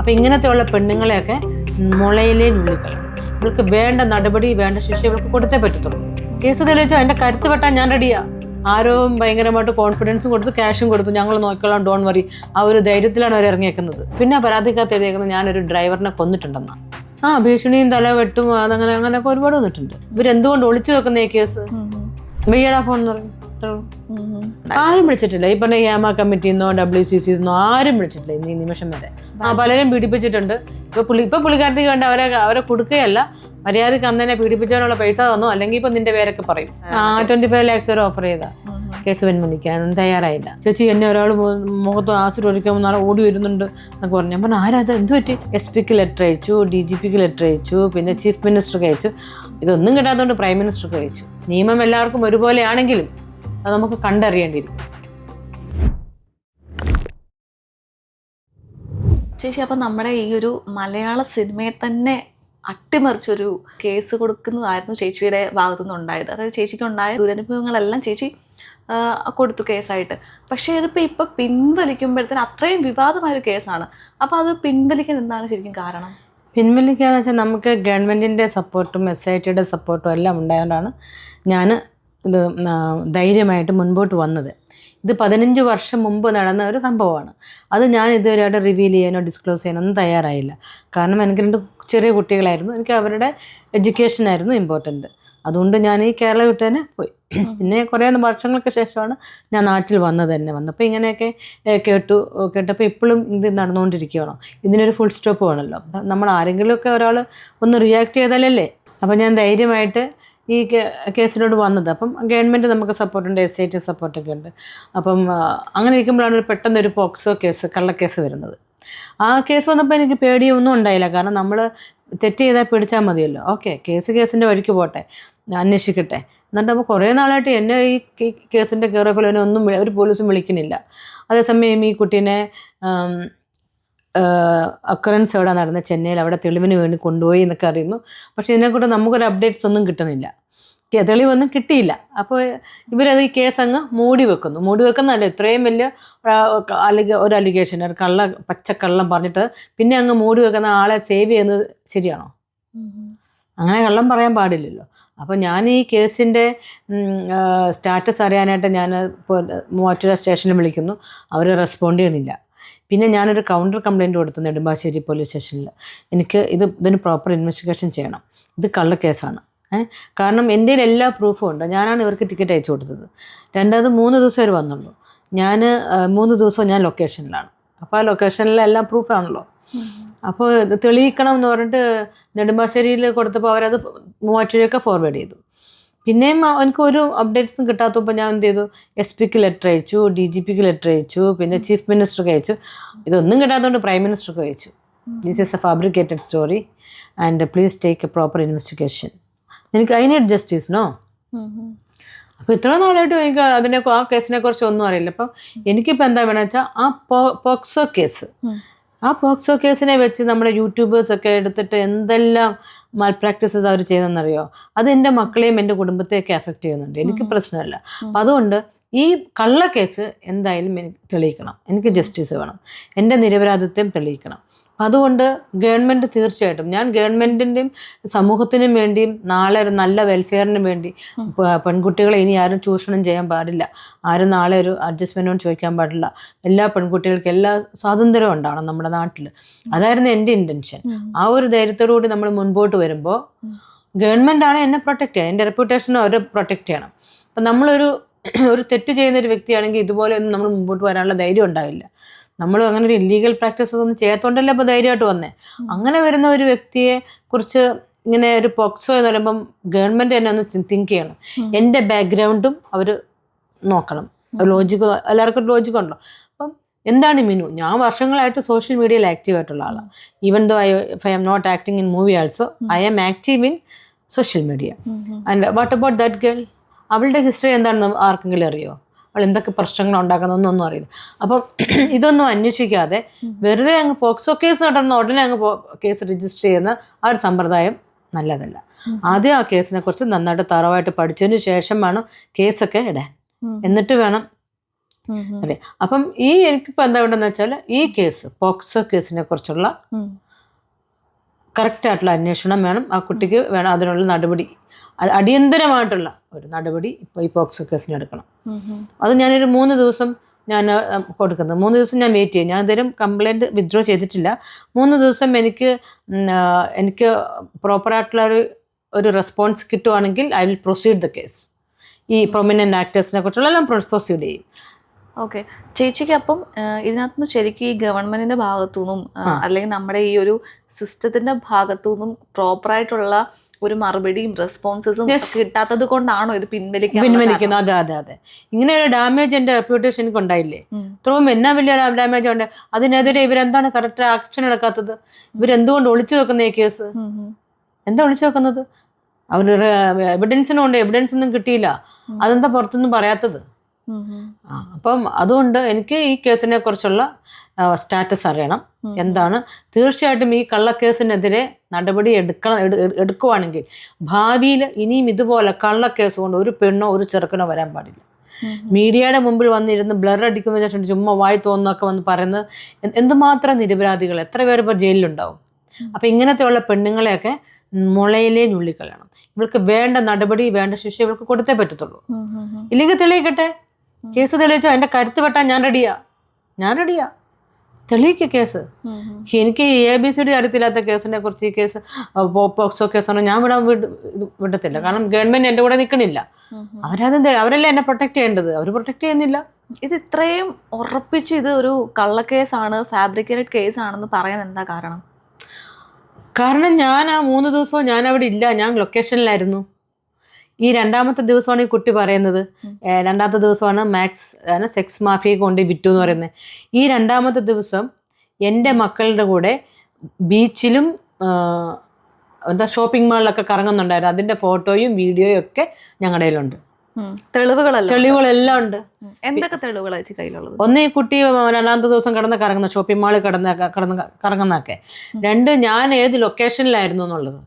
അപ്പം ഇങ്ങനത്തെയുള്ള പെണ്ണുങ്ങളെയൊക്കെ മുളയിലെ നുള്ളികൾ ഇവൾക്ക് വേണ്ട നടപടി വേണ്ട ശിക്ഷ ഇവൾക്ക് കൊടുത്തേ പറ്റത്തുള്ളൂ. കേസ് തെളിയിച്ചു എന്റെ കരുത്ത് വെട്ടാൻ ഞാൻ റെഡിയാ ആരോ ഭയങ്കരമായിട്ട് കോൺഫിഡൻസും കൊടുത്ത് ക്യാഷും കൊടുത്തു. ഞങ്ങൾ നോക്കിക്കോളാം ഡോൺ വറി ആ ഒരു ധൈര്യത്തിലാണ് അവർ ഇറങ്ങിയേക്കുന്നത്. പിന്നെ പരാതിക്കകത്ത് എഴുതിയേക്കുന്നത് ഞാനൊരു ഡ്രൈവറിനെ കൊന്നിട്ടുണ്ടെന്നാണ് ആ ഭീഷണിയും തല വെട്ടും അതങ്ങനെ അങ്ങനെയൊക്കെ ഒരുപാട് വന്നിട്ടുണ്ട്. ഇവരെന്തുകൊണ്ട് ഒളിച്ചു വെക്കുന്ന ഈ കേസ് മെയ്യടാ ഫോൺ എന്ന് പറയും. ആരും വിളിച്ചിട്ടില്ല. ഇപ്പൊ പറഞ്ഞ യാമ കമ്മിറ്റിന്നോ ഡബ്ല്യു സി സിന്നോ ആരും വിളിച്ചിട്ടില്ല ഇന്ന് ഈ നിമിഷം വരെ. ആ പലരും പീഡിപ്പിച്ചിട്ടുണ്ട്. ഇപ്പൊ പുള്ളി ഇപ്പൊ പുള്ളിക്കാരത്തേക്ക് വേണ്ട അവരെ അവരെ കൊടുക്കുകയല്ല. മര്യാദയ്ക്ക് അന്ന് തന്നെ പീഡിപ്പിച്ചവനുള്ള പൈസ തന്നോ. അല്ലെങ്കിൽ ഇപ്പൊ നിന്റെ പേരൊക്കെ പറയും. ആ ട്വന്റി ഫൈവ് ലാക്സ് വരെ ഓഫർ ചെയ്താ. കേസ് പിൻവലിക്കാനൊന്നും തയ്യാറായില്ല. ചേച്ചി എന്നെ ഒരാൾ മുഖത്ത് ആസിഡ് ഒഴിക്കാൻ നാളെ ഓടി വരുന്നുണ്ട് എന്നൊക്കെ പറഞ്ഞു. ഞാൻ പറഞ്ഞു എന്ത് പറ്റി? എസ് പിക്ക് ലെറ്റർ അയച്ചു ഡി ജി പിക്ക് ലെറ്റർ അയച്ചു പിന്നെ ചീഫ് മിനിസ്റ്റർക്ക് അയച്ചു. ഇതൊന്നും കിട്ടാത്തതുകൊണ്ട് പ്രൈം മിനിസ്റ്റർക്ക് അയച്ചു. നിയമം എല്ലാവർക്കും ഒരുപോലെയാണെങ്കിലും അത് നമുക്ക് കണ്ടറിയേണ്ടിയിരിക്കും. ചേച്ചി അപ്പം നമ്മുടെ ഈ ഒരു മലയാള സിനിമയെ തന്നെ അട്ടിമറിച്ചൊരു കേസ് കൊടുക്കുന്നതായിരുന്നു ചേച്ചിയുടെ ഭാഗത്തു നിന്നുണ്ടായത് അതായത് ചേച്ചിക്ക് ഉണ്ടായ ദുരനുഭവങ്ങളെല്ലാം ചേച്ചി കൊടുത്തു കേസായിട്ട്. പക്ഷേ ഇതിപ്പോൾ ഇപ്പോൾ പിൻവലിക്കുമ്പോഴത്തേന് അത്രയും വിവാദമായ ഒരു കേസാണ്. അപ്പോൾ അത് പിൻവലിക്കാൻ എന്താണ് ശരിക്കും കാരണം? പിൻവലിക്കുക എന്ന് വെച്ചാൽ നമുക്ക് ഗവൺമെന്റിന്റെ സപ്പോർട്ടും എസ് ഐ ടിയുടെ സപ്പോർട്ടും എല്ലാം ഉണ്ടായതുകൊണ്ടാണ് ഞാൻ ഇത് ധൈര്യമായിട്ട് മുൻപോട്ട് വന്നത്. ഇത് പതിനഞ്ച് വർഷം മുമ്പ് നടന്ന ഒരു സംഭവമാണ്. അത് ഞാൻ ഇതുവരെയായിട്ട് റിവീൽ ചെയ്യാനോ ഡിസ്ക്ലോസ് ചെയ്യാനോ ഒന്നും തയ്യാറായില്ല. കാരണം എനിക്ക് രണ്ട് ചെറിയ കുട്ടികളായിരുന്നു. എനിക്ക് അവരുടെ എഡ്യൂക്കേഷൻ ആയിരുന്നു ഇമ്പോർട്ടന്റ് അതുകൊണ്ട് ഞാൻ ഈ കേരള വിട്ട് തന്നെ പോയി. പിന്നെ കുറേ വർഷങ്ങൾക്ക് ശേഷമാണ് ഞാൻ നാട്ടിൽ വന്നത് തന്നെ. വന്നപ്പോൾ ഇങ്ങനെയൊക്കെ കേട്ടു കേട്ടപ്പോൾ ഇപ്പോഴും ഇത് നടന്നുകൊണ്ടിരിക്കുകയാണോ. ഇതിനൊരു ഫുൾ സ്റ്റോപ്പ് വേണമല്ലോ നമ്മൾ ആരെങ്കിലുമൊക്കെ ഒരാൾ ഒന്ന് റിയാക്ട് ചെയ്താലല്ലേ? അപ്പോൾ ഞാൻ ധൈര്യമായിട്ട് ഈ കേസിനോട് വന്നത്. അപ്പം ഗവൺമെന്റ് നമുക്ക് സപ്പോർട്ടുണ്ട് എസ് ഐ ടി സപ്പോർട്ടൊക്കെ ഉണ്ട്. അപ്പം അങ്ങനെ ഇരിക്കുമ്പോഴാണ് ഒരു പെട്ടെന്ന് ഒരു പോക്സോ കേസ് കള്ളക്കേസ് വരുന്നത്. ആ കേസ് വന്നപ്പോൾ എനിക്ക് പേടിയൊന്നും ഉണ്ടായില്ല. കാരണം നമ്മൾ തെറ്റ് ചെയ്താൽ പിടിച്ചാൽ മതിയല്ലോ. ഓക്കെ കേസ് കേസിന്റെ വഴിക്ക് പോട്ടെ അന്വേഷിക്കട്ടെ. എന്നിട്ട് അപ്പോൾ കുറേ നാളായിട്ട് എന്നെ ഈ കേസിന്റെ കയറിയ എന്നെ ഒന്നും ഒരു പോലീസും വിളിക്കുന്നില്ല. അതേസമയം ഈ കുട്ടീനെ അക്കറൻസ് എവിടെ നടന്ന? ചെന്നൈയിൽ അവിടെ തെളിവിന് വേണ്ടി കൊണ്ടുപോയി എന്നൊക്കെ അറിയുന്നു. പക്ഷേ ഇതിനെക്കൂടെ നമുക്കൊരു അപ്ഡേറ്റ്സ് ഒന്നും കിട്ടുന്നില്ല. തെളിവൊന്നും കിട്ടിയില്ല. അപ്പോൾ ഇവരത് ഈ കേസ് അങ്ങ് മൂടി വെക്കുന്നു. മൂടി വെക്കുന്നതല്ല ഇത്രയും വലിയ അലിഗ ഒരു അലിഗേഷൻ ഒരു കള്ള പച്ചക്കള്ളം പറഞ്ഞിട്ട് പിന്നെ അങ്ങ് മൂടി വെക്കുന്ന ആളെ സേവ് ചെയ്യുന്നത് ശരിയാണോ? അങ്ങനെ കള്ളം പറയാൻ പാടില്ലല്ലോ. അപ്പോൾ ഞാൻ ഈ കേസിന്റെ സ്റ്റാറ്റസ് അറിയാനായിട്ട് ഞാൻ മൂവാറ്റുപുഴ സ്റ്റേഷനിൽ വിളിക്കുന്നു. അവർ റെസ്പോണ്ട് ചെയ്യണില്ല പിന്നെ ഞാനൊരു കൗണ്ടർ കംപ്ലയിന്റ് കൊടുത്തു നെടുമ്പാശ്ശേരി പോലീസ് സ്റ്റേഷനിൽ എനിക്ക് ഇത് ഇതിന് പ്രോപ്പർ ഇൻവെസ്റ്റിഗേഷൻ ചെയ്യണം. ഇത് കള്ളക്കേസാണ് കാരണം എന്റെ എല്ലാ പ്രൂഫും ഉണ്ട്. ഞാനാണ് ഇവർക്ക് ടിക്കറ്റ് അയച്ചു കൊടുത്തത്. രണ്ടാമത് മൂന്ന് ദിവസം അവർ വന്നുള്ളൂ. ഞാൻ മൂന്ന് ദിവസവും ഞാൻ ലൊക്കേഷനിലാണ് അപ്പോൾ ആ ലൊക്കേഷനിലെല്ലാം പ്രൂഫാണല്ലോ അപ്പോൾ തെളിയിക്കണം എന്ന് പറഞ്ഞിട്ട് നെടുമ്പാശ്ശേരിയിൽ കൊടുത്തപ്പോൾ അവരത് മൂവാറ്റുപുഴയൊക്കെ ഫോർവേഡ് ചെയ്തു. പിന്നെയും എനിക്ക് ഒരു അപ്ഡേറ്റ്സും കിട്ടാത്തപ്പോൾ ഞാൻ എന്ത് ചെയ്തു? എസ് പിക്ക് ലെറ്റർ അയച്ചു ഡി ജി പിക്ക് ലെറ്റർ അയച്ചു പിന്നെ ചീഫ് മിനിസ്റ്റർക്ക് അയച്ചു. ഇതൊന്നും കിട്ടാത്തതുകൊണ്ട് പ്രൈം മിനിസ്റ്റർക്ക് അയച്ചു. This is a fabricated story and please take a proper investigation എനിക്ക് ഐ നീഡ് ജസ്റ്റിസ് നോ അപ്പോൾ ഇത്ര നാളായിട്ട് എനിക്ക് അതിനെ ആ കേസിനെ കുറിച്ച് ഒന്നും അറിയില്ല. അപ്പം എനിക്കിപ്പോൾ എന്താ വേണമെന്ന് വെച്ചാൽ ആ പോക്സോ കേസ്. ആ പോക്സോ കേസിനെ വെച്ച് നമ്മുടെ യൂട്യൂബേഴ്സ് ഒക്കെ എടുത്തിട്ട് എന്തെല്ലാം മാൽ പ്രാക്ടീസസ് അവർ ചെയ്തെന്നറിയോ? അത് എന്റെ മക്കളെയും എന്റെ കുടുംബത്തെയൊക്കെ അഫക്റ്റ് ചെയ്യുന്നുണ്ട്. എനിക്ക് പ്രശ്നമല്ല. അപ്പം അതുകൊണ്ട് ഈ കള്ള കേസ് എന്തായാലും എനിക്ക് തെളിയിക്കണം. എനിക്ക് ജസ്റ്റിസ് വേണം. എന്റെ നിരപരാധിത്വം തെളിയിക്കണം. അതുകൊണ്ട് ഗവൺമെന്റ് തീർച്ചയായിട്ടും ഞാൻ ഗവൺമെന്റിന്റെയും സമൂഹത്തിനും വേണ്ടിയും നാളെ ഒരു നല്ല വെൽഫെയറിനും വേണ്ടി പെൺകുട്ടികളെ ഇനി ആരും ചൂഷണം ചെയ്യാൻ പാടില്ല. ആരും നാളെ ഒരു അഡ്ജസ്റ്റ്മെന്റോട് ചോദിക്കാൻ പാടില്ല. എല്ലാ പെൺകുട്ടികൾക്കും എല്ലാ സ്വാതന്ത്ര്യവും ഉണ്ടാവണം നമ്മുടെ നാട്ടിൽ അതായിരുന്നു എന്റെ ഇന്റൻഷൻ ആ ഒരു ധൈര്യത്തോടു കൂടി നമ്മൾ മുൻപോട്ട് വരുമ്പോൾ ഗവൺമെന്റ് ആണ് എന്നെ പ്രൊട്ടക്റ്റ് ചെയ്യണം. എന്റെ റെപ്യൂട്ടേഷനെ അവർ പ്രൊട്ടക്റ്റ് ചെയ്യണം. അപ്പം നമ്മളൊരു ഒരു തെറ്റ് ചെയ്യുന്ന ഒരു വ്യക്തിയാണെങ്കിൽ ഇതുപോലെ ഒന്നും നമ്മൾ മുമ്പോട്ട് വരാനുള്ള ധൈര്യം ഉണ്ടാവില്ല. നമ്മൾ അങ്ങനെ ഒരു ഇല്ലീഗൽ പ്രാക്ടീസസ് ഒന്നും ചെയ്യാത്തോണ്ടല്ലേ ഇപ്പോൾ ധൈര്യമായിട്ട് വന്നേ? അങ്ങനെ വരുന്ന ഒരു വ്യക്തിയെ കുറിച്ച് ഇങ്ങനെ ഒരു പോക്സോ എന്ന് പറയുമ്പം ഗവൺമെന്റ് തന്നെ ഒന്ന് തിങ്ക് ചെയ്യണം. എന്റെ ബാക്ക്ഗ്രൗണ്ടും അവർ നോക്കണം. ലോജിക്ക് എല്ലാവർക്കും ലോജിക്ക് ഉണ്ടോ? അപ്പം എന്താണ് മിനു? ഞാൻ വർഷങ്ങളായിട്ട് സോഷ്യൽ മീഡിയയിൽ ആക്റ്റീവ് ആയിട്ടുള്ള ആളാണ് even though I if I'm not acting in movie also I am active in social media and what about that girl അവളുടെ ഹിസ്റ്ററി എന്താണെന്ന് ആർക്കെങ്കിലും അറിയോ? അവൾ എന്തൊക്കെ പ്രശ്നങ്ങൾ ഉണ്ടാക്കുന്നൊന്നും അറിയില്ല. അപ്പം ഇതൊന്നും അന്വേഷിക്കാതെ വെറുതെ അങ്ങ് പോക്സോ കേസ് നടന്ന ഉടനെ അങ്ങ് കേസ് രജിസ്റ്റർ ചെയ്യുന്ന ആ ഒരു സമ്പ്രദായം നല്ലതല്ല. ആദ്യം ആ കേസിനെ കുറിച്ച് നന്നായിട്ട് തറവായിട്ട് പഠിച്ചതിന് ശേഷം വേണം കേസൊക്കെ ഇടാൻ. എന്നിട്ട് വേണം അല്ലേ? അപ്പം ഈ എനിക്കിപ്പോൾ എന്താ വേണ്ടെന്ന് വെച്ചാൽ ഈ കേസ് പോക്സോ കേസിനെ കുറിച്ചുള്ള. കറക്റ്റായിട്ടുള്ള അന്വേഷണം വേണം. ആ കുട്ടിക്ക് വേണം അതിനുള്ള നടപടി. അടിയന്തരമായിട്ടുള്ള ഒരു നടപടി ഇപ്പോൾ ഈ പോക്സോ കേസിന് എടുക്കണം. അത് ഞാനൊരു മൂന്ന് ദിവസം ഞാൻ കൊടുക്കുന്നത്. മൂന്ന് ദിവസം ഞാൻ വെയിറ്റ് ചെയ്യും. ഞാൻ ഇതുവരെ കംപ്ലൈന്റ് വിത്ഡ്രോ ചെയ്തിട്ടില്ല. മൂന്ന് ദിവസം എനിക്ക് എനിക്ക് പ്രോപ്പറായിട്ടുള്ള ഒരു ഒരു റെസ്പോൺസ് കിട്ടുവാണെങ്കിൽ I will proceed the case ഈ പ്രൊമിനന്റ് ആക്ടേഴ്സിനെ കുറിച്ചുള്ള എല്ലാം പ്രൊസീഡ് ചെയ്യും. ഓക്കെ. ചേച്ചിക്ക് അപ്പം ഇതിനകത്ത് നിന്ന് ശരിക്കും ഈ ഗവൺമെന്റിന്റെ ഭാഗത്തു നിന്നും ആ, ആ. അല്ലെങ്കിൽ നമ്മുടെ ഈ ഒരു സിസ്റ്റത്തിന്റെ ഭാഗത്തു നിന്നും പ്രോപ്പർ ആയിട്ടുള്ള ഒരു മറുപടിയും റെസ്പോൺസസും. കിട്ടാത്തത് കൊണ്ടാണോ ഇത് പിൻവലിക്കുന്നത്? പിൻവലിക്കുന്നത് അതെ അതെ അതെ. ഇങ്ങനെ ഒരു ഡാമേജ് എന്റെ റെപ്യൂട്ടേഷൻ എനിക്ക് ഉണ്ടായില്ലേ? ഇത്രയും എന്നാ വലിയ ഡാമേജ് ഉണ്ട്? അതിനെതിരെ ഇവരെന്താണ് കറക്റ്റ് ആക്ഷൻ എടുക്കാത്തത്? ഇവരെന്തുകൊണ്ട് ഒളിച്ചു വെക്കുന്ന ഈ കേസ് എന്താ ഒളിച്ചു വെക്കുന്നത്? അവർ എവിഡൻസിനും ഉണ്ട് എവിഡൻസ് ഒന്നും കിട്ടിയില്ല. അതെന്താ പുറത്തൊന്നും പറയാത്തത്? അപ്പം അതുകൊണ്ട് എനിക്ക് ഈ കേസിനെ കുറിച്ചുള്ള സ്റ്റാറ്റസ് അറിയണം. എന്താണ്? തീർച്ചയായിട്ടും ഈ കള്ളക്കേസിനെതിരെ നടപടി എടുക്കണം എടു- എടു- എടുക്കുവാണെങ്കിൽ ഭാവിയിൽ ഇനിയും ഇതുപോലെ കള്ളക്കേസ് കൊണ്ട് ഒരു പെണ്ണോ ഒരു ചെറുക്കനോ വരാൻ പാടില്ല. മീഡിയയുടെ മുമ്പിൽ വന്നിരുന്ന് ബ്ലർ അടിക്കുന്ന ശേഷം ചുമ്മാ വായി തോന്നുന്നൊക്കെ വന്ന് പറയുന്നത് എന്ത് എന്തുമാത്രം നിരപരാധികൾ? എത്ര പേര് ഇപ്പോൾ ജയിലിലുണ്ടാവും? അപ്പം ഇങ്ങനത്തെയുള്ള പെണ്ണുങ്ങളെയൊക്കെ മുളയിലേ ഞുള്ളിക്കളയണം. ഇവൾക്ക് വേണ്ട നടപടി വേണ്ട ശിക്ഷ ഇവൾക്ക് കൊടുത്തേ പറ്റത്തുള്ളൂ. ഇല്ലെങ്കിൽ തെളിയിക്കട്ടെ? കേസ് തെളിയിച്ചോ? എന്റെ കരുത്ത് വെട്ടാൻ ഞാൻ റെഡിയാ ഞാൻ റെഡിയാ തെളിയിക്ക കേസ്. എനിക്ക് എ ബി സി ഡി അറിയത്തില്ലാത്ത കേസിനെ കുറിച്ച് ഈ കേസ് പോക്സോ കേസാണോ ഞാൻ വിടാൻ വിടത്തില്ല. കാരണം ഗവൺമെന്റ് എന്റെ കൂടെ നിൽക്കണില്ല അവരതും അവരല്ലേ എന്നെ പ്രൊട്ടക്ട് ചെയ്യേണ്ടത്? അവർ പ്രൊട്ടക്ട് ചെയ്യുന്നില്ല. ഇത് ഇത്രയും ഉറപ്പിച്ച് ഇത് ഒരു കള്ളക്കേസാണ് ഫാബ്രിക്കേറ്റഡ് കേസ് ആണെന്ന് പറയാൻ എന്താ കാരണം? കാരണം ഞാൻ ആ മൂന്ന് ദിവസവും ഞാൻ അവിടെ ഇല്ല. ഞാൻ ലൊക്കേഷനിലായിരുന്നു ഈ രണ്ടാമത്തെ ദിവസമാണ് ഈ കുട്ടി പറയുന്നത്. രണ്ടാമത്തെ ദിവസമാണ് മാക്സ് സെക്സ് മാഫിയെ കൊണ്ട് വിറ്റു എന്ന് പറയുന്നത്. ഈ രണ്ടാമത്തെ ദിവസം എന്റെ മക്കളുടെ കൂടെ ബീച്ചിലും എന്താ ഷോപ്പിംഗ് മാളിലൊക്കെ കറങ്ങുന്നുണ്ടായിരുന്നു. അതിന്റെ ഫോട്ടോയും വീഡിയോയും ഒക്കെ ഞങ്ങളുടെ കയ്യിലുണ്ട്. തെളിവുകളല്ല തെളിവുകളെല്ലാം ഉണ്ട്. എന്തൊക്കെ തെളിവുകളാണ് കയ്യിലുള്ളത്? ഒന്ന് ഈ കുട്ടി രണ്ടാമത്തെ ദിവസം കിടന്ന് കറങ്ങുന്ന ഷോപ്പിംഗ് മാളിൽ കിടന്ന് കിടന്ന് കറങ്ങുന്നൊക്കെ രണ്ട് ഞാൻ ഏത് ലൊക്കേഷനിലായിരുന്നു എന്നുള്ളത്.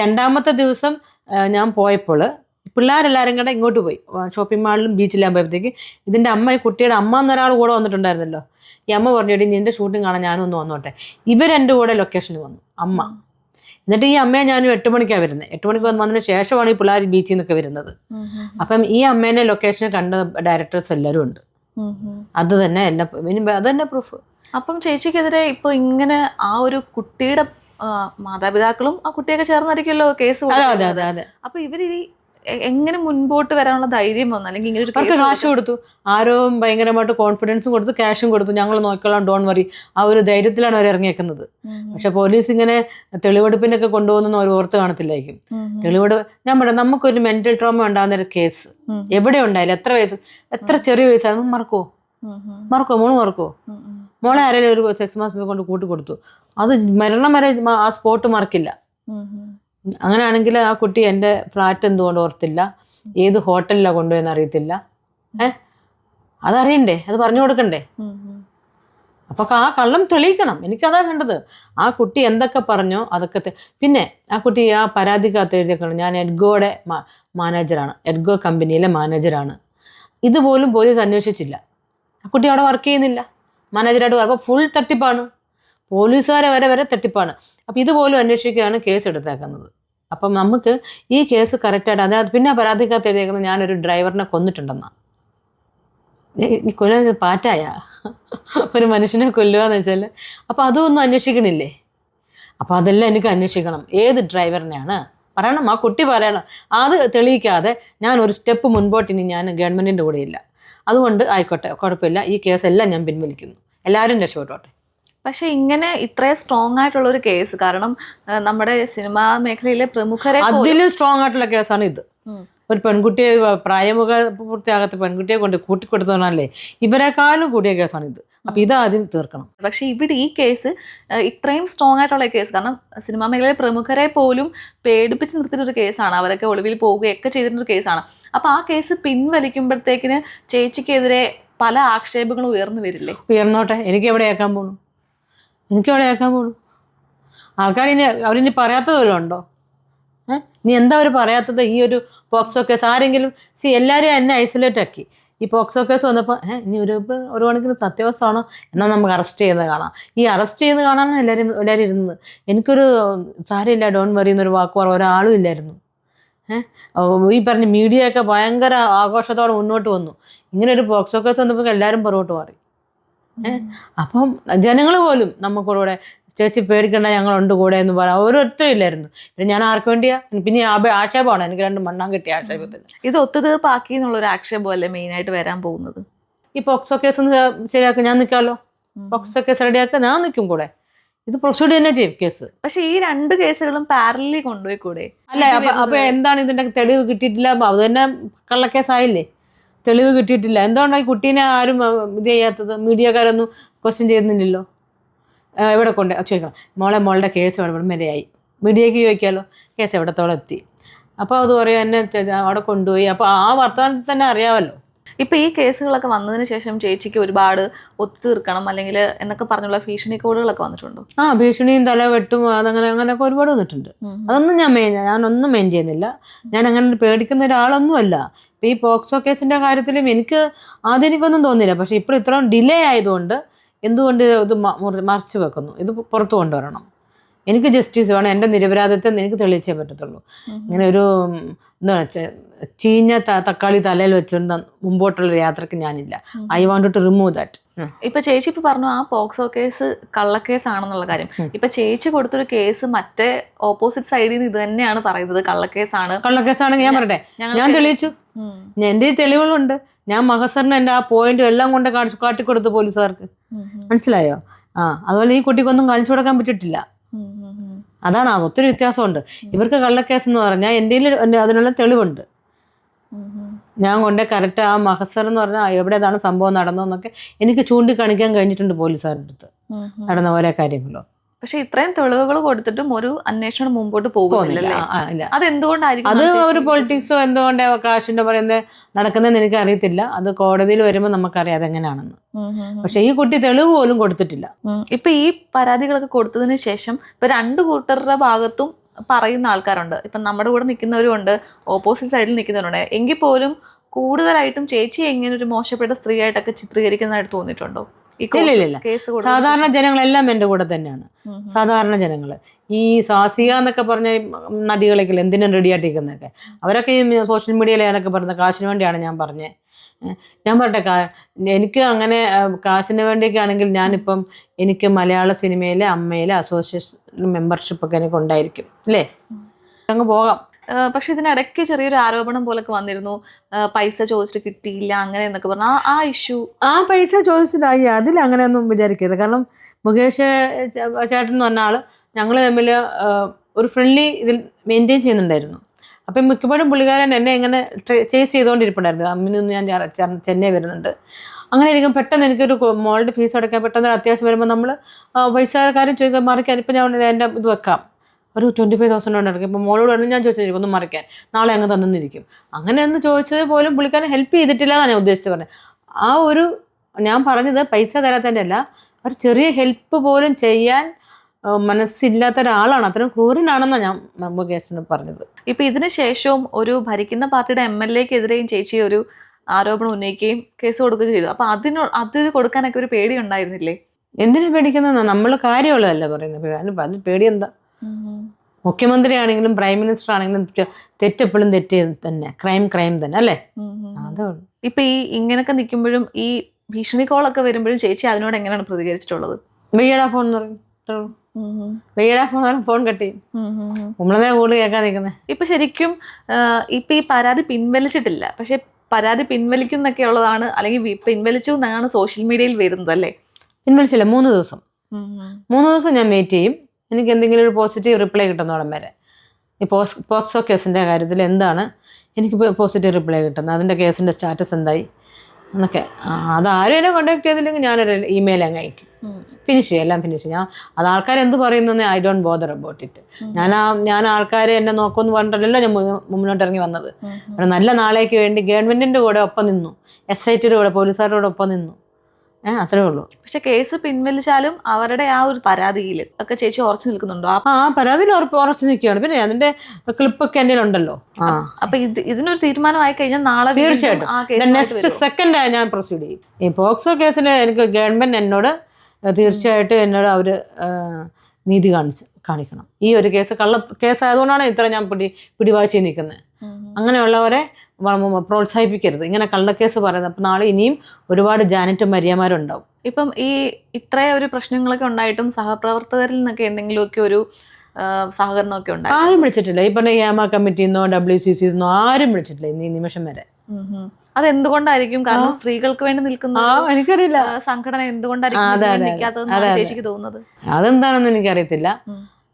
രണ്ടാമത്തെ ദിവസം ഞാൻ പോയപ്പോൾ പിള്ളേരെല്ലാവരും കൂടെ ഇങ്ങോട്ട് പോയി. ഷോപ്പിംഗ് മാളിലും ബീച്ചിലും പോയപ്പോഴത്തേക്ക് ഇതിന്റെ അമ്മ ഈ കുട്ടിയുടെ അമ്മ എന്നൊരാൾ കൂടെ വന്നിട്ടുണ്ടായിരുന്നല്ലോ. ഈ അമ്മ പറഞ്ഞു എടി നിന്റെ ഷൂട്ടിംഗ് കാണാൻ ഞാനും ഒന്ന് വന്നോട്ടെ. ഇവർ ഇവരെന്റെ കൂടെ ലൊക്കേഷനിൽ വന്നു അമ്മ. എന്നിട്ട് ഈ അമ്മയെ ഞാനും എട്ട് മണിക്കാണ് വരുന്നത്. എട്ട് മണിക്ക് വന്ന് വന്നതിന് ശേഷമാണ് ഈ പിള്ളേർ ബീച്ചിൽ നിന്നൊക്കെ വരുന്നത്. അപ്പം ഈ അമ്മേനെ ലൊക്കേഷനിൽ കണ്ട ഡയറക്ടേഴ്സ് എല്ലാവരും ഉണ്ട്. അത് തന്നെ എന്നെ ഇനി അത് തന്നെ പ്രൂഫ് അപ്പം ചേച്ചിക്കെതിരെ ഇപ്പൊ ഇങ്ങനെ ആ ഒരു കുട്ടിയുടെ മാതാപിതാക്കളും ആ കുട്ടിയൊക്കെ ചേർന്നായിരിക്കുമല്ലോ കേസ് അതെ അതെ അതെ അതെ. അപ്പൊ ഇവർ ഈ എങ്ങനെ മുൻപോട്ട് വരാനുള്ള ധൈര്യം വന്നു? അല്ലെങ്കിൽ ഇങ്ങനെ ഒരു കാശ് കൊടുത്തു? ആരോ ഭയങ്കരമായിട്ട് കോൺഫിഡൻസും കൊടുത്തു ക്യാഷും കൊടുത്തു. ഞങ്ങൾ നോക്കിക്കോളാം ഡോൺ വറി ആ ഒരു ധൈര്യത്തിലാണ് അവർ ഇറങ്ങിയേക്കുന്നത്. പക്ഷെ പോലീസ് ഇങ്ങനെ തെളിവെടുപ്പിനൊക്കെ കൊണ്ടുപോകുന്ന അവർ ഓർത്ത് കാണത്തില്ലായിരിക്കും തെളിവെടുപ്പ് ഞാൻ പറയാം നമുക്കൊരു മെന്റൽ ട്രോമ ഉണ്ടാകുന്ന ഒരു കേസ് എവിടെ ഉണ്ടായാലും എത്ര വയസ്സ് എത്ര ചെറിയ വയസ്സാണ് മറക്കുമോ മറക്കുമോ മോൾ മറക്കുമോ മോളെ ആരെങ്കിലും ഒരു സെക്സ് മാസം കൊണ്ട് കൂട്ടി കൊടുത്തു അത് മരണം വരെ ആ സ്പോട്ട് മറക്കില്ല. അങ്ങനെയാണെങ്കിൽ ആ കുട്ടി എന്റെ ഫ്ലാറ്റ് എന്തുകൊണ്ട് ഓർത്തില്ല? ഏത് ഹോട്ടലിലാണ് കൊണ്ടുപോയെന്ന് അറിയത്തില്ല. ഏ? അതറിയണ്ടേ? അത് പറഞ്ഞു കൊടുക്കണ്ടേ. അപ്പോൾ ആ കള്ളം തെളിയിക്കണം. എനിക്കതാ വേണ്ടത് ആ കുട്ടി എന്തൊക്കെ പറഞ്ഞോ അതൊക്കെ പിന്നെ ആ കുട്ടി ആ പരാതിക്കകത്ത് എഴുതിയേക്കണം ഞാൻ എഡ്ഗോയുടെ മാനേജറാണ്. എഡ്ഗോ കമ്പനിയിലെ മാനേജറാണ്. ഇതുപോലും പോലീസ് അന്വേഷിച്ചില്ല. ആ കുട്ടി അവിടെ വർക്ക് ചെയ്യുന്നില്ല. മാനേജറായിട്ട് അപ്പോൾ ഫുൾ തട്ടിപ്പാണ്. പോലീസുകാരെ വരെ വരെ തട്ടിപ്പാണ്. അപ്പോൾ ഇതുപോലും അന്വേഷിക്കുകയാണ് കേസ് എടുത്തേക്കുന്നത്. അപ്പം നമുക്ക് ഈ കേസ് കറക്റ്റായിട്ട് അതിനകത്ത് പിന്നെ പരാതിക്കകത്ത് എഴുതിയേക്കുന്നത് ഞാനൊരു ഡ്രൈവറിനെ കൊന്നിട്ടുണ്ടെന്നാണ് ഈ കൊല്ലാൻ പാറ്റായ? ഒരു മനുഷ്യനെ കൊല്ലുക എന്ന് വെച്ചാൽ അപ്പോൾ അതൊന്നും അന്വേഷിക്കണില്ലേ? അപ്പോൾ അതെല്ലാം എനിക്ക് അന്വേഷിക്കണം. ഏത് ഡ്രൈവറിനെയാണ് പറയണം ആ കുട്ടി പറയണം. അത് തെളിയിക്കാതെ ഞാൻ ഒരു സ്റ്റെപ്പ് മുൻപോട്ട് ഇനി ഞാൻ ഗവൺമെന്റിന്റെ കൂടെ ഇല്ല അതുകൊണ്ട് ആയിക്കോട്ടെ കുഴപ്പമില്ല. ഈ കേസെല്ലാം ഞാൻ പിൻവലിക്കുന്നു. എല്ലാവരും രക്ഷപ്പെട്ടോട്ടെ. പക്ഷെ ഇങ്ങനെ ഇത്രയും സ്ട്രോങ് ആയിട്ടുള്ള ഒരു കേസ് കാരണം നമ്മുടെ സിനിമാ മേഖലയിലെ പ്രമുഖരെ അതിലും സ്ട്രോങ് ആയിട്ടുള്ള കേസാണ് ഇത്. ഒരു പെൺകുട്ടിയെ പ്രായമുഖ പൂർത്തിയാകാത്ത പെൺകുട്ടിയെ കൊണ്ട് കൂട്ടിക്കൊടുത്തതല്ലേ ഇവരെക്കാളും കൂടിയ കേസാണ് ഇത്. അപ്പം ഇത് ആദ്യം തീർക്കണം. പക്ഷെ ഇവിടെ ഈ കേസ് ഇത്രയും സ്ട്രോങ് ആയിട്ടുള്ള കേസ് കാരണം സിനിമാ മേഖലയിലെ പ്രമുഖരെ പോലും പേടിപ്പിച്ച് നിർത്തുന്ന ഒരു കേസാണ് അവരൊക്കെ ഒളിവിൽ പോവുകയൊക്കെ ചെയ്തിട്ടൊരു കേസാണ് അപ്പൊ ആ കേസ് പിൻവലിക്കുമ്പോഴത്തേക്കിന് ചേച്ചിക്കെതിരെ പല ആക്ഷേപങ്ങളും ഉയർന്നു വരില്ലേ? ഉയർന്നോട്ടെ എനിക്ക് എവിടെ ഏക്കാൻ പോണു? എനിക്ക് അവിടെ കേൾക്കാൻ പോണു ആൾക്കാർ ഇനി അവരിനി പറയാത്തത് വല്ലതും ഉണ്ടോ? ഏഹ് നീ എന്താ അവർ പറയാത്തത്? ഈ ഒരു പോക്സോ കേസ് ആരെങ്കിലും സി എല്ലാവരും എന്നെ ഐസൊലേറ്റ് ആക്കി. ഈ പോക്സോ കേസ് വന്നപ്പോൾ ഏഹ് ഇനി ഒരു ഒരു കണക്കിന് സത്യവസ്ഥമാണോ എന്നാൽ നമുക്ക് അറസ്റ്റ് ചെയ്യുന്നത് കാണാം. ഈ അറസ്റ്റ് ചെയ്യുന്നത് കാണാനാണ് എല്ലാവരും എല്ലാവരും ഇരുന്നത്. എനിക്കൊരു സാരമില്ല ഡോൺ വറി എന്നൊരു വാക്ക് പറഞ്ഞ ഒരാളും ഇല്ലായിരുന്നു. ഏഹ് ഈ പറഞ്ഞ മീഡിയ ഒക്കെ ഭയങ്കര ആഘോഷത്തോടെ മുന്നോട്ട് വന്നു. ഇങ്ങനെ ഒരു പോക്സോ കേസ് വന്നപ്പോൾ എല്ലാവരും പുറകോട്ട് മാറി. അപ്പം ജനങ്ങൾ പോലും നമുക്കൂടെ ചേച്ചി പേടിക്കണ്ട ഞങ്ങളുണ്ട് കൂടെ എന്ന് പറയാം ഓരോരുത്തരും ഇല്ലായിരുന്നു. പിന്നെ ഞാൻ ആർക്ക് വേണ്ടിയാ? പിന്നെ ആക്ഷേപമാണ്. എനിക്ക് രണ്ട് മണ്ണാൻ കിട്ടിയ ആക്ഷേപത്തിന്. ഇത് ഒത്തുതീർപ്പാക്കി എന്നുള്ളൊരു ആക്ഷേപമല്ലേ മെയിൻ ആയിട്ട് വരാൻ പോകുന്നത്? ഈ പോക്സോ കേസ് ശരിയാക്കി ഞാൻ നിൽക്കാമല്ലോ പോക്സോ കേസ് റെഡിയാക്കി ഞാൻ നിൽക്കും കൂടെ. ഇത് പ്രൊസീഡ് തന്നെ ചെയ്യും കേസ്. പക്ഷെ ഈ രണ്ട് കേസുകളും പാരലി കൊണ്ടുപോയി കൂടെ അല്ല അപ്പൊ എന്താണ് ഇതിന്റെ തെളിവ് കിട്ടിയിട്ടില്ല? അത് തന്നെ കള്ളക്കേസായില്ലേ? തെളിവ് കിട്ടിയിട്ടില്ല. എന്തുകൊണ്ടാണ് ഈ കുട്ടീനെ ആരും ഇത് ചെയ്യാത്തത്? മീഡിയക്കാരൊന്നും ക്വസ്റ്റ്യൻ ചെയ്യുന്നില്ലല്ലോ. എവിടെ കൊണ്ട്? ചോദിക്കണം. മോളെ മോളുടെ കേസ് ഇവിടെ വരെയായി മീഡിയക്ക് ചോദിക്കാമല്ലോ കേസ് എവിടത്തോളം എത്തി? അപ്പോൾ അത് പറയും എന്നെ അവിടെ കൊണ്ടുപോയി. അപ്പോൾ ആ വർത്തമാനത്തിൽ തന്നെ അറിയാമല്ലോ ഇപ്പൊ ഈ കേസുകളൊക്കെ വന്നതിന് ശേഷം ചേച്ചിക്ക് ഒരുപാട് ഒത്തുതീർക്കണം അല്ലെങ്കിൽ എന്നൊക്കെ പറഞ്ഞുള്ള ഭീഷണി കോഡുകളൊക്കെ വന്നിട്ടുണ്ടോ? ആ ഭീഷണിയും തലവെട്ടും അതങ്ങനെ അങ്ങനെയൊക്കെ ഒരുപാട് വന്നിട്ടുണ്ട്. അതൊന്നും ഞാൻ മെയിൻ ഞാനൊന്നും മെയിൻ ചെയ്യുന്നില്ല. ഞാൻ അങ്ങനെ പേടിക്കുന്ന ഒരാളൊന്നുമല്ല. ഇപ്പം ഈ പോക്സോ കേസിന്റെ കാര്യത്തിലും എനിക്ക് ആദ്യം എനിക്കൊന്നും തോന്നിയില്ല. പക്ഷേ ഇപ്പോൾ ഇത്രയും ഡിലേ ആയതുകൊണ്ട് എന്തുകൊണ്ട് ഇത് മറിച്ച് വെക്കുന്നു? ഇത് പുറത്തു കൊണ്ടുവരണം. എനിക്ക് ജസ്റ്റിസ് വേണം. എന്റെ നിരപരാധിത്വം എനിക്ക് തെളിയിച്ചേ പറ്റത്തുള്ളൂ. ഇങ്ങനെ ഒരു എന്താ ചീഞ്ഞ തക്കാളി തലയിൽ വെച്ചുകൊണ്ട് മുമ്പോട്ടുള്ള യാത്രയ്ക്ക് ഞാനില്ല. I want to remove that ഇപ്പൊ ചേച്ചി ഇപ്പൊ പറഞ്ഞു ആ പോക്സോ കേസ് കള്ളക്കേസ് ആണെന്നുള്ള കാര്യം ഇപ്പൊ ചേച്ചി കൊടുത്തൊരു കേസ് മറ്റേ ഓപ്പോസിറ്റ് സൈഡിൽ നിന്ന് ഇത് തന്നെയാണ് പറയുന്നത് കള്ളക്കേസാണ്. കള്ളക്കേസാണെങ്കിൽ ഞാൻ പറയട്ടെ? ഞാൻ തെളിയിച്ചു. എന്റെ തെളിവുകളുണ്ട്? ഞാൻ മഹസറിന് എന്റെ ആ പോയിന്റ് എല്ലാം കൊണ്ട് കാണിച്ചു കാട്ടിക്കൊടുത്തു പോലീസുകാർക്ക്. മനസ്സിലായോ? ആ അതുപോലെ ഈ കുട്ടിക്കൊന്നും കാണിച്ചു കൊടുക്കാൻ പറ്റിയിട്ടില്ല. ഉം. അതാണ് ഒത്തിരി വ്യത്യാസമുണ്ട് ഇവർക്ക് കള്ളക്കേസ് എന്ന് പറഞ്ഞാൽ എന്റെ അതിനുള്ള തെളിവുണ്ട്. ഞാൻ കൊണ്ടേ കറക്റ്റ് ആ മഹസർ എന്ന് പറഞ്ഞാൽ എവിടെതാണ് സംഭവം നടന്നോന്നൊക്കെ എനിക്ക് ചൂണ്ടിക്കാണിക്കാൻ കഴിഞ്ഞിട്ടുണ്ട് പോലീസുകാരുടെ അടുത്ത്. നടന്ന ഓരോ കാര്യങ്ങളോ പക്ഷെ ഇത്രയും തെളിവുകൾ കൊടുത്തിട്ടും ഒരു അന്വേഷണം മുമ്പോട്ട് പോകുന്നില്ല. അതെന്തുകൊണ്ടായിരിക്കും അത് ഒരു പൊളിറ്റിക്സോ എന്തുകൊണ്ട് കാശിന്റെ പറയുന്നത് നടക്കുന്നതെന്ന് എനിക്ക് അറിയത്തില്ല അത് കോടതിയിൽ വരുമ്പോൾ നമുക്കറിയാം അതെങ്ങനെയാണെന്ന്. പക്ഷെ ഈ കുട്ടി തെളിവ് പോലും കൊടുത്തിട്ടില്ല. ഇപ്പൊ ഈ പരാതികളൊക്കെ കൊടുത്തതിന് ശേഷം ഇപ്പൊ രണ്ട് കൂട്ടരുടെ ഭാഗത്തും പറയുന്ന ആൾക്കാരുണ്ട്. ഇപ്പൊ നമ്മുടെ കൂടെ നിൽക്കുന്നവരും ഉണ്ട് ഓപ്പോസിറ്റ് സൈഡിൽ നിൽക്കുന്നവരുണ്ട്. എങ്കിൽ പോലും കൂടുതലായിട്ടും ചേച്ചി എങ്ങനെ ഒരു മോശപ്പെട്ട സ്ത്രീയായിട്ടൊക്കെ ചിത്രീകരിക്കുന്നതായിട്ട് തോന്നിയിട്ടുണ്ടോ? സാധാരണ ജനങ്ങളെല്ലാം എന്റെ കൂടെ തന്നെയാണ്. സാധാരണ ജനങ്ങൾ ഈ സാസിക എന്നൊക്കെ പറഞ്ഞ നടികളൊക്കെ എന്തിനും റെഡി ആയിട്ടിരിക്കുന്നതൊക്കെ? അവരൊക്കെ ഈ സോഷ്യൽ മീഡിയയിൽ ഞാനൊക്കെ പറഞ്ഞത് കാശിന് വേണ്ടിയാണ് ഞാൻ പറഞ്ഞത് ഞാൻ പറയട്ടെ കാ എനിക്ക് അങ്ങനെ കാശിന് വേണ്ടിയൊക്കെ ആണെങ്കിൽ ഞാനിപ്പം എനിക്ക് മലയാള സിനിമയിലെ അമ്മയിലെ അസോസിയേഷൻ മെമ്പർഷിപ്പൊക്കെ എനിക്ക് ഉണ്ടായിരിക്കും. അല്ലേ? അങ്ങ് പോകാം. പക്ഷെ ഇതിനിടയ്ക്ക് ചെറിയൊരു ആരോപണം പോലൊക്കെ വന്നിരുന്നു. പൈസ ചോദിച്ചിട്ട് കിട്ടിയില്ല അങ്ങനെ എന്നൊക്കെ പറഞ്ഞു. ആ ഇഷ്യൂ. ആ പൈസ ചോദിച്ചിട്ടായി അതിൽ അങ്ങനെയൊന്നും വിചാരിക്കരുത്. കാരണം മുകേഷ് ചേട്ടൻ എന്ന് പറഞ്ഞ ആൾ ഞങ്ങൾ തമ്മിൽ ഒരു ഫ്രണ്ട്ലി ഇതിൽ മെയിന്റെയിൻ ചെയ്യുന്നുണ്ടായിരുന്നു. അപ്പം മിക്കപ്പോഴും പുള്ളിക്കാരൻ എന്നെ ഇങ്ങനെ ചേസ് ചെയ്തുകൊണ്ടിരിപ്പുണ്ടായിരുന്നു. അമ്മിനൊന്ന് ഞാൻ ചെന്നൈ വരുന്നുണ്ട്. അങ്ങനെ ഇരിക്കും പെട്ടെന്ന് എനിക്കൊരു മോളുടെ ഫീസ് അടയ്ക്കാൻ പെട്ടെന്ന് അത്യാവശ്യം വരുമ്പോൾ നമ്മൾ പൈസക്കാരും ചോദിക്കാൻ മറിക്കാൻ ഇപ്പം ഞാൻ എന്റെ ഇത് വെക്കാം. ഒരു ട്വന്റി ഫൈവ് തൗസൻഡ് ഉണ്ട് ഇടയ്ക്ക് ഇപ്പോൾ മോളോട് പറഞ്ഞു ഞാൻ ചോദിച്ചിരിക്കും ഒന്ന് മറിക്കാൻ. നാളെ അങ്ങ് തന്നിരിക്കും. അങ്ങനെ ഒന്ന് ചോദിച്ചത് പോലും പുള്ളിക്കാരൻ ഹെൽപ്പ് ചെയ്തിട്ടില്ല എന്നാണ് ഞാൻ ഉദ്ദേശിച്ചത് പറഞ്ഞത്. ആ ഒരു ഞാൻ പറഞ്ഞത് പൈസ തരാത്തതിന്റെ അല്ല ഒരു ചെറിയ ഹെൽപ്പ് പോലും ചെയ്യാൻ മനസ്സില്ലാത്ത ഒരാളാണ് അത്രയും ക്രൂരനാണെന്നാണ് ഞാൻ മുകേഷിനോട് പറഞ്ഞത്. ഇപ്പം ഇതിന് ശേഷവും ഒരു ഭരിക്കുന്ന പാർട്ടിയുടെ എം എൽ എക്കെതിരെയും ചേച്ചി ഒരു ആരോപണം ഉന്നയിക്കുകയും കേസ് കൊടുക്കുകയും ചെയ്തു. അപ്പോൾ അതിന് അത് കൊടുക്കാനൊക്കെ ഒരു പേടി ഉണ്ടായിരുന്നില്ലേ? എന്തിനാ പേടിക്കുന്നതെന്നാണ് നമ്മൾ കാര്യമുള്ളതല്ല പറയുന്നത്. അതിൽ പേടി എന്താ? മുഖ്യമന്ത്രി ആണെങ്കിലും പ്രൈം മിനിസ്റ്റർ ആണെങ്കിലും തെറ്റെപ്പോഴും തെറ്റ് തന്നെ. ക്രൈം ക്രൈം തന്നെ അല്ലേ? അതേ ഉള്ളൂ. ഇപ്പൊ ഈ ഇങ്ങനൊക്കെ നിൽക്കുമ്പോഴും ഈ ഭീഷണി കോളൊക്കെ വരുമ്പോഴും ചേച്ചി അതിനോട് എങ്ങനെയാണ് പ്രതികരിച്ചിട്ടുള്ളത്? വെയ്യടാ ഫോൺ എന്ന് പറയും. വെയ്യടാ ഫോൺ കട്ടി ഫോൺ കട്ട് ചെയ്യും. നമ്മളെ കൂടുതൽ കേൾക്കാൻ നിൽക്കുന്നത് ഇപ്പൊ ശരിക്കും ഇപ്പൊ ഈ പരാതി പിൻവലിച്ചിട്ടില്ല. പക്ഷെ പരാതി പിൻവലിക്കുന്നൊക്കെ ഉള്ളതാണ് അല്ലെങ്കിൽ പിൻവലിച്ചു എന്നാണ് സോഷ്യൽ മീഡിയയിൽ വരുന്നത് അല്ലേ? പിൻവലിച്ചില്ല. മൂന്ന് ദിവസം. മൂന്ന് ദിവസം ഞാൻ വെയിറ്റ് ചെയ്യും. എനിക്ക് എന്തെങ്കിലും ഒരു പോസിറ്റീവ് റിപ്ലൈ കിട്ടുന്നോളം വരെ. ഈ പോസ് പോക്സോ കേസിന്റെ കാര്യത്തിൽ എന്താണ് എനിക്ക് പോസിറ്റീവ് റിപ്ലൈ കിട്ടുന്നത്? അതിന്റെ കേസിന്റെ സ്റ്റാറ്റസ് എന്തായി? എന്നൊക്കെ. ആ, അത് ആരും എന്നെ കോണ്ടാക്ട് ചെയ്തില്ലെങ്കിൽ ഞാനൊരു ഇമെയിൽ അങ്ങ് അയക്കും. ഫിനിഷ് ചെയ്യും എല്ലാം ഫിനിഷ് ചെയ്യും. ഞാൻ അത് ആൾക്കാർ എന്ത് പറയുന്നതെന്ന് I don't bother about it ഞാൻ ആ ഞാൻ ആൾക്കാരെ എന്നെ നോക്കുമെന്ന് പറഞ്ഞിട്ടല്ലോ ഞാൻ മുന്നോട്ട് ഇറങ്ങി വന്നത്. ഒരു നല്ല നാളേക്ക് വേണ്ടി ഗവൺമെന്റിന്റെ കൂടെ ഒപ്പം നിന്നു. എസ് ഐ ടിയുടെ കൂടെ പോലീസുകാരുടെ കൂടെ ഒപ്പം നിന്നു. ഏഹ് അത്രേ ഉള്ളൂ പക്ഷെ കേസ് പിൻവലിച്ചാലും അവരുടെ ആ ഒരു പരാതിയിൽ ഒക്കെ ചേച്ചി ഉറച്ചു നിൽക്കുന്നുണ്ടോ ആ- ആ പരാതിയിൽ ഉറച്ചു നിൽക്കുകയാണ് പിന്നെ അതിന്റെ ക്ലിപ്പൊക്കെ എന്റെ ഉണ്ടല്ലോ ആ അപ്പൊ ഇത് ഇതിനൊരു തീരുമാനമായി കഴിഞ്ഞാൽ നാളെ തീർച്ചയായിട്ടും. നെക്സ്റ്റ്? സെക്കൻഡ് ഞാൻ പ്രൊസീഡ് ചെയ്യും ഈ പോക്സോ കേസിൽ എനിക്ക് ഗവൺമെന്റ് എന്നോട് തീർച്ചയായിട്ടും എന്നോട് അവർ നീതി കാണിച്ച് കാണിക്കണം ഈ ഒരു കേസ് കള്ള കേസ് ആയതുകൊണ്ടാണ് ഇത്ര ഞാൻ പിടി പിടിവാശി നിൽക്കുന്നത്. അങ്ങനെയുള്ളവരെ പ്രോത്സാഹിപ്പിക്കരുത്. ഇങ്ങനെ കള്ളക്കേസ് പറയുന്നത് അപ്പം നാളെ ഇനിയും ഒരുപാട് ജാനറ്റ് മരിയമാരുണ്ടാവും ഇപ്പം ഈ ഇത്രയും ഒരു പ്രശ്നങ്ങളൊക്കെ ഉണ്ടായിട്ടും സഹപ്രവർത്തകരിൽ നിന്നൊക്കെ എന്തെങ്കിലുമൊക്കെ ഒരു സഹകരണമൊക്കെ ഉണ്ടായി. ആരും വിളിച്ചിട്ടില്ല. ഈ പറഞ്ഞ യാമ കമ്മിറ്റി എന്നോ ഡബ്ല്യു സി സിന്നോ ആരും വിളിച്ചിട്ടില്ല ഇന്ന് ഈ നിമിഷം വരെ. അതെന്തുകൊണ്ടായിരിക്കും? കാരണം സ്ത്രീകൾക്ക് വേണ്ടി നിൽക്കുന്ന എനിക്കറിയില്ല. സംഘടന എന്തുകൊണ്ടായിരിക്കും അതെന്താണെന്ന് എനിക്കറിയത്തില്ല.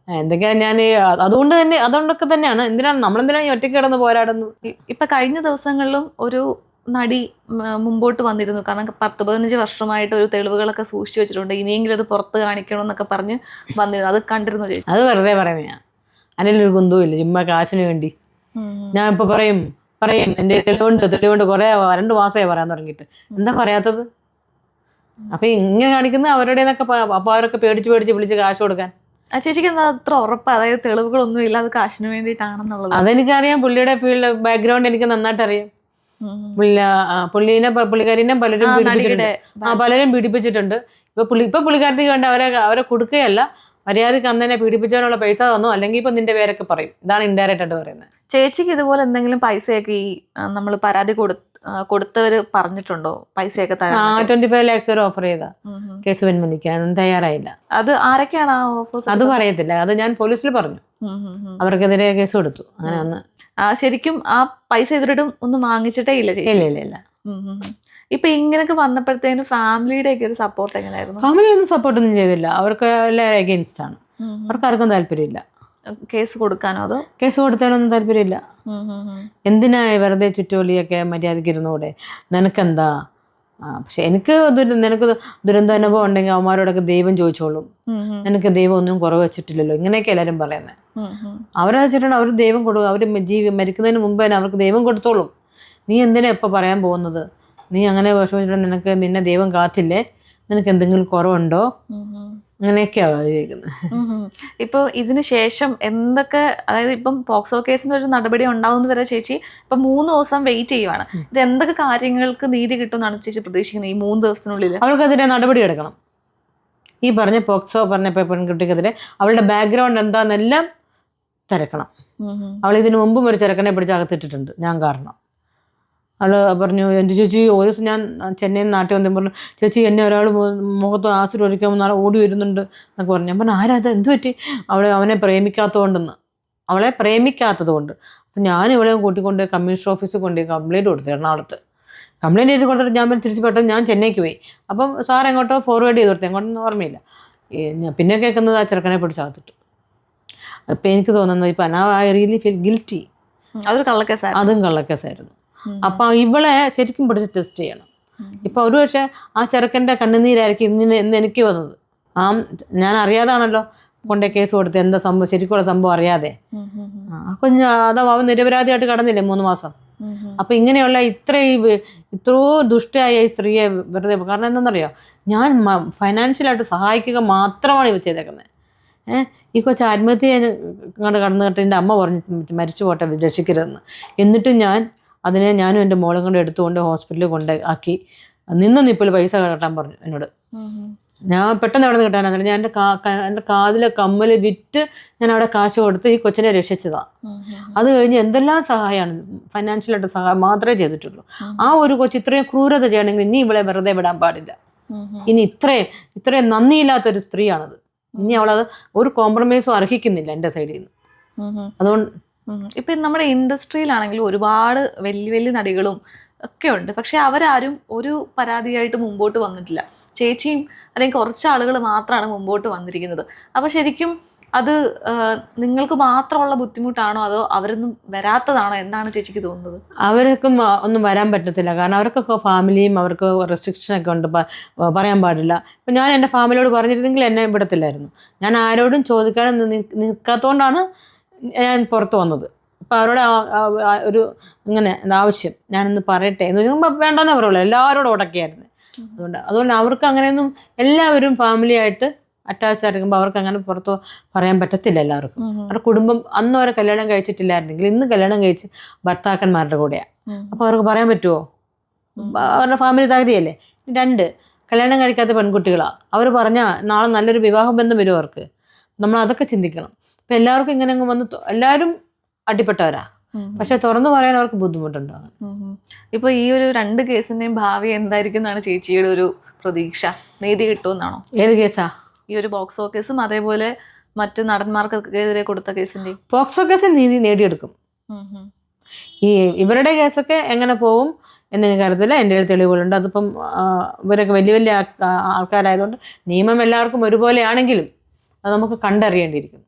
ഉം. എന്തൊക്കെയാ ഞാൻ അതുകൊണ്ട് തന്നെ അതുകൊണ്ടൊക്കെ തന്നെയാണ്. എന്തിനാണ് നമ്മളെന്തിനാണ് ഈ ഒറ്റയ്ക്ക് കിടന്ന് പോരാടുന്നത്? ഇപ്പൊ കഴിഞ്ഞ ദിവസങ്ങളിലും ഒരു നടി മുമ്പോട്ട് വന്നിരുന്നു. കാരണം പത്ത് പതിനഞ്ച് വർഷമായിട്ട് ഒരു തെളിവുകളൊക്കെ സൂക്ഷിച്ചു വെച്ചിട്ടുണ്ട്. ഇനിയെങ്കിലും അത് പുറത്ത് കാണിക്കണം എന്നൊക്കെ പറഞ്ഞ് വന്നിരുന്നു. അത് കണ്ടിരുന്നു ചേച്ചി. അത് വെറുതെ പറയുന്നതാണ് അനിലൊരു കുന്തവും ഇല്ല. ചുമ്മാ കാശിന് വേണ്ടി. ഞാൻ ഇപ്പൊ പറയും പറയും എന്റെ തെളിവുണ്ട് തെളിവുണ്ട്. കുറേ രണ്ട് മാസമായി പറയാൻ തുടങ്ങിയിട്ട്. എന്താ പറയാത്തത്? അപ്പൊ ഇങ്ങനെ കാണിക്കുന്ന അവരുടെ അപ്പൊ അവരൊക്കെ പേടിച്ച് പേടിച്ച് വിളിച്ച് കാശ് കൊടുക്കാൻ. ആ ചേച്ചിക്ക് എന്താ അത്ര ഉറപ്പ്? അതായത് തെളിവുകളൊന്നും ഇല്ല അത് കാശിന് വേണ്ടിയിട്ടാണെന്നുള്ളത്. അതെനിക്കറിയാം. പുള്ളിയുടെ ഫീൽഡ് ബാക്ക്ഗ്രൗണ്ട് എനിക്ക് നന്നായിട്ട് അറിയാം പുള്ളിനെ പുള്ളിക്കാരിനെ പലരും പീഡിപ്പിച്ചിട്ടുണ്ട്. ആ പലരും പീഡിപ്പിച്ചിട്ടുണ്ട്. ഇപ്പൊ പുള്ളി ഇപ്പൊ പുള്ളിക്കാരത്തേക്ക് വേണ്ട അവരെ അവരെ കൊടുക്കുകയല്ല. മര്യാദയ്ക്ക് അന്ന് തന്നെ പീഡിപ്പിച്ചവനുള്ള പൈസ തന്നു. അല്ലെങ്കിൽ ഇപ്പൊ നിന്റെ പേരൊക്കെ പറയും. ഇതാണ് ഇൻഡയറക്റ്റ് ആയിട്ട് പറയുന്നത്. ചേച്ചിക്ക് ഇതുപോലെ എന്തെങ്കിലും പൈസയൊക്കെ ഈ നമ്മൾ പരാതി കൊടു കൊടുത്തവര് പറഞ്ഞിട്ടുണ്ടോ? പൈസയൊക്കെ ട്വന്റി ഫൈവ് ലാക്സ് വരെ ഓഫർ ചെയ്ത. കേസ് പിൻവലിക്കാൻ തയ്യാറായില്ല. അത് ആരൊക്കെയാണ് ആ ഓഫേഴ്സ് അത് പറയത്തില്ല. അത് ഞാൻ പോലീസിൽ പറഞ്ഞു. അവർക്കെതിരെ കേസ് കൊടുത്തു. അങ്ങനെ ഒന്ന് ശരിക്കും ആ പൈസ എതിരിടും ഒന്നും വാങ്ങിച്ചിട്ടേ ഇല്ല ഇല്ല ഇല്ല ഇല്ല. ഇപ്പൊ ഇങ്ങനൊക്കെ വന്നപ്പോഴത്തേനും ഫാമിലിയുടെ ഒക്കെ ഒരു സപ്പോർട്ട് എങ്ങനെയായിരുന്നു ഫാമിലി ഒന്നും സപ്പോർട്ട് ഒന്നും ചെയ്തില്ല. അവർക്ക് എല്ലാം അഗെയിൻസ്റ്റ് ആണ്. അവർക്ക് ആർക്കും താല്പര്യമില്ല. കേസ് കൊടുക്കാനോ അതോ? കേസ് കൊടുത്താലൊന്നും താല്പര്യമില്ല. എന്തിനാ വെറുതെ ചുറ്റോലിയൊക്കെ മര്യാദയ്ക്ക് ഇരുന്നൂടെ നിനക്കെന്താ പക്ഷെ എനിക്ക് നിനക്ക് ദുരന്ത അനുഭവം ഉണ്ടെങ്കിൽ അവന്മാരോടൊക്കെ ദൈവം ചോദിച്ചോളും. നിനക്ക് ദൈവം ഒന്നും കുറവ് വെച്ചിട്ടില്ലല്ലോ. ഇങ്ങനെയൊക്കെ എല്ലാവരും പറയുന്നത് അവരെ വെച്ചിട്ടുണ്ട് അവർ ദൈവം കൊടുക്കും അവർ ജീവി മരിക്കുന്നതിന് മുമ്പ് തന്നെ അവർക്ക് ദൈവം കൊടുത്തോളും. നീ എന്തിനാ എപ്പോൾ പറയാൻ പോകുന്നത്? നീ അങ്ങനെ വിഷമിച്ചിട്ട് നിനക്ക് നിന്നെ ദൈവം കാത്തില്ലേ? നിനക്ക് എന്തെങ്കിലും കുറവുണ്ടോ. അങ്ങനെയൊക്കെയാണ്. ഇപ്പൊ ഇതിന് ശേഷം എന്തൊക്കെ അതായത് ഇപ്പം പോക്സോ കേസിന് ഒരു നടപടി ഉണ്ടാവുന്ന വരെ ചേച്ചി ഇപ്പൊ മൂന്ന് ദിവസം വെയിറ്റ് ചെയ്യുവാണ്. ഇത് എന്തൊക്കെ കാര്യങ്ങൾക്ക് നീതി കിട്ടുമെന്നാണ് ചേച്ചി പ്രതീക്ഷിക്കുന്നത് ഈ മൂന്ന് ദിവസത്തിനുള്ളിൽ അവൾക്കെതിരെ നടപടി എടുക്കണം. ഈ പറഞ്ഞ പോക്സോ പറഞ്ഞ പെൺകുട്ടിക്കെതിരെ അവളുടെ ബാക്ക്ഗ്രൗണ്ട് എന്താണെന്നെല്ലാം തിരക്കണം. അവൾ ഇതിനു മുമ്പും ഒരു ചെറുക്കനെ പിടിച്ച് അകത്തിട്ടിട്ടുണ്ട്. ഞാൻ കാരണം. അവൾ പറഞ്ഞു എന്റെ ചേച്ചി ഒരു ദിവസം ഞാൻ ചെന്നൈയിൽ നിന്ന് നാട്ടിൽ വന്നപ്പോൾ പറഞ്ഞു ചേച്ചി എന്നെ ഒരാൾ മുഖത്ത് ആസിഡ് ഒഴിക്കാൻ നാളെ ഓടി വരുന്നുണ്ട് എന്നൊക്കെ പറഞ്ഞു. ഞാൻ പറഞ്ഞു ആരാ അത് എന്ത് പറ്റി? അവളെ അവനെ പ്രേമിക്കാത്തതുകൊണ്ടെന്ന്. അവളെ പ്രേമിക്കാത്തത് കൊണ്ട് അപ്പം ഞാൻ ഇവളെ കൂട്ടിക്കൊണ്ട് കമ്മീഷണർ ഓഫീസിൽ കൊണ്ട് കംപ്ലയിന്റ് കൊടുത്തു എറണാകുളത്ത്. കംപ്ലയിന്റ് ചെയ്ത് കൊടുത്തിട്ട് ഞാൻ പിന്നെ തിരിച്ച് പെട്ടെന്ന് ഞാൻ ചെന്നൈക്ക് പോയി. അപ്പം സാർ എങ്ങോട്ടോ ഫോർവേഡ് ചെയ്ത് കൊടുത്തു. എങ്ങോട്ടൊന്നും ഓർമ്മയില്ല. ഞാൻ പിന്നെ കേൾക്കുന്നത് ആ ചെറുക്കനെ പിടിച്ച് ആത്തിട്ട് അപ്പം എനിക്ക് തോന്നുന്നത് ഇപ്പം അനാ ഐ റിയലി ഫീൽ ഗിൽറ്റി അതൊരു കള്ളക്കേസായിരുന്നു. അതും കള്ളക്കേസായിരുന്നു. അപ്പം ഇവളെ ശരിക്കും പിടിച്ച് ടെസ്റ്റ് ചെയ്യണം. ഇപ്പൊ ഒരു പക്ഷെ ആ ചെറുക്കന്റെ കണ്ണുനീരായിരിക്കും ഇന്ന് ഇന്ന് എനിക്ക് വന്നത്. ആ ഞാൻ അറിയാതാണല്ലോ കൊണ്ടേ കേസ് കൊടുത്ത് എന്താ സംഭവം ശരിക്കുള്ള സംഭവം അറിയാതെ. ആ കുഞ്ഞ് അതാ അവൻ നിരപരാധിയായിട്ട് കടന്നില്ലേ മൂന്ന് മാസം? ഉം. ഇങ്ങനെയുള്ള ഇത്രയും ഇത്രയോ ദുഷ്ടയായ ഈ സ്ത്രീയെ വെറുതെ കാരണം എന്താണെന്നറിയോ? ഞാൻ ഫൈനാൻഷ്യലായിട്ട് സഹായിക്കുക മാത്രമാണ് ഇവ ചെയ്തേക്കുന്നത്. ഏഹ് ഈ കൊച്ചു ആത്മഹത്യ കണ്ട് കടന്നു കേട്ട് എന്റെ അമ്മ പറഞ്ഞു മരിച്ചു പോട്ടെ രക്ഷിക്കരുതെന്ന് എന്നിട്ടും ഞാൻ അതിനെ ഞാനും എന്റെ മോളും കൊണ്ട് എടുത്തുകൊണ്ട് ഹോസ്പിറ്റലിൽ കൊണ്ട് ആക്കി നിന്ന് നിപ്പിൽ പൈസ കെട്ടാൻ പറഞ്ഞു എന്നോട്. ഞാൻ പെട്ടെന്ന് അവിടെ നിന്ന് കിട്ടാനാണ് ഞാൻ എന്റെ കാ എന്റെ കാതിലെ കമ്മൽ വിറ്റ് ഞാൻ അവിടെ കാശ് കൊടുത്ത് ഈ കൊച്ചിനെ രക്ഷിച്ചതാണ്. അത് കഴിഞ്ഞ് എന്തെല്ലാം സഹായമാണ് ഫൈനാൻഷ്യലായിട്ട് സഹായം മാത്രമേ ചെയ്തിട്ടുള്ളൂ ആ ഒരു കൊച്ച് ഇത്രയും ക്രൂരത ചെയ്യണമെങ്കിൽ ഇനി ഇവളെ വെറുതെ വിടാൻ പാടില്ല. ഇനി ഇത്രയും ഇത്രയും നന്ദിയില്ലാത്തൊരു സ്ത്രീയാണത് ഇനി അവളത് ഒരു കോംപ്രമൈസും അർഹിക്കുന്നില്ല എന്റെ സൈഡിൽ നിന്ന്. അതുകൊണ്ട്. ഇപ്പൊ നമ്മുടെ ഇൻഡസ്ട്രിയിലാണെങ്കിൽ ഒരുപാട് വലിയ വലിയ നടികളും ഒക്കെ ഉണ്ട്. പക്ഷെ അവരാരും ഒരു പരാതിയായിട്ട് മുമ്പോട്ട് വന്നിട്ടില്ല. ചേച്ചിയും അല്ലെങ്കിൽ കുറച്ച് ആളുകൾ മാത്രമാണ് മുമ്പോട്ട് വന്നിരിക്കുന്നത്. അപ്പോൾ ശരിക്കും അത് നിങ്ങൾക്ക് മാത്രമുള്ള ബുദ്ധിമുട്ടാണോ? അതോ അവരൊന്നും വരാത്തതാണോ? എന്താണ് ചേച്ചിക്ക് തോന്നുന്നത്? അവർക്കും ഒന്നും വരാൻ പറ്റത്തില്ല. കാരണം അവർക്കൊക്കെ ഫാമിലിയും അവർക്ക് റെസ്ട്രിക്ഷനൊക്കെ ഉണ്ട്. പറയാൻ പാടില്ല. ഇപ്പം ഞാൻ എന്റെ ഫാമിലിയോട് പറഞ്ഞിരുന്നെങ്കിൽ എന്നെ വിടത്തില്ലായിരുന്നു. ഞാൻ ആരോടും ചോദിക്കാതെ നിൽക്കാത്തതുകൊണ്ടാണ് ഞാൻ പുറത്ത് വന്നത്. അപ്പോൾ അവരോട് ഒരു ഇങ്ങനെ ആവശ്യം? ഞാനൊന്ന് പറയട്ടെ എന്ന് ചോദിക്കുമ്പോൾ വേണ്ടെന്നേ പറയുള്ളൂ. എല്ലാവരോടും ഉടക്കിയായിരുന്നു. അതുകൊണ്ട് അതുകൊണ്ട് അവർക്ക് അങ്ങനെയൊന്നും എല്ലാവരും ഫാമിലി ആയിട്ട് അറ്റാച്ച് ആയിരിക്കുമ്പോൾ അവർക്ക് അങ്ങനെ പുറത്ത് പറയാൻ പറ്റത്തില്ല എല്ലാവർക്കും. അവരുടെ കുടുംബം അന്ന് അവരെ കല്യാണം കഴിച്ചിട്ടില്ലായിരുന്നെങ്കിൽ ഇന്ന് കല്യാണം കഴിച്ച് ഭർത്താക്കന്മാരുടെ കൂടെയാണ്. അപ്പോൾ അവർക്ക് പറയാൻ പറ്റുമോ അവരുടെ ഫാമിലി തകതിയല്ലേ? രണ്ട് കല്യാണം കഴിക്കാത്ത പെൺകുട്ടികളാണ് അവർ പറഞ്ഞാൽ നാളെ നല്ലൊരു വിവാഹ ബന്ധം വരും അവർക്ക്. നമ്മൾ അതൊക്കെ ചിന്തിക്കണം. ഇപ്പൊ എല്ലാവർക്കും ഇങ്ങനെ അങ്ങ് വന്ന് എല്ലാവരും അടിപ്പെട്ടവരാ. പക്ഷെ തുറന്നു പറയാൻ അവർക്ക് ബുദ്ധിമുട്ടുണ്ടാകും. ഇപ്പൊ ഈ ഒരു രണ്ട് കേസിന്റെയും ഭാവി എന്തായിരിക്കും എന്നാണ് ചേച്ചിയുടെ ഒരു പ്രതീക്ഷ? നീതി കിട്ടുമെന്നാണോ? ഏത് കേസാ? ഈ ഒരു ബോക്സ് കേസും അതേപോലെ മറ്റ് നടന്മാർക്കെതിരെ കൊടുത്ത കേസിന്റെ പോക്സോ കേസ് നീതി നേടിയെടുക്കും. ഈ ഇവരുടെ കേസൊക്കെ എങ്ങനെ പോവും എന്നെനിക്ക് അറിയത്തില്ല എന്റെ കയ്യിൽ തെളിവുകളുണ്ട്. അതിപ്പം ഇവരൊക്കെ വലിയ വലിയ ആൾക്കാരായതുകൊണ്ട് നിയമം എല്ലാവർക്കും ഒരുപോലെ ആണെങ്കിലും അത് നമുക്ക് കണ്ടറിയേണ്ടിയിരിക്കുന്നു.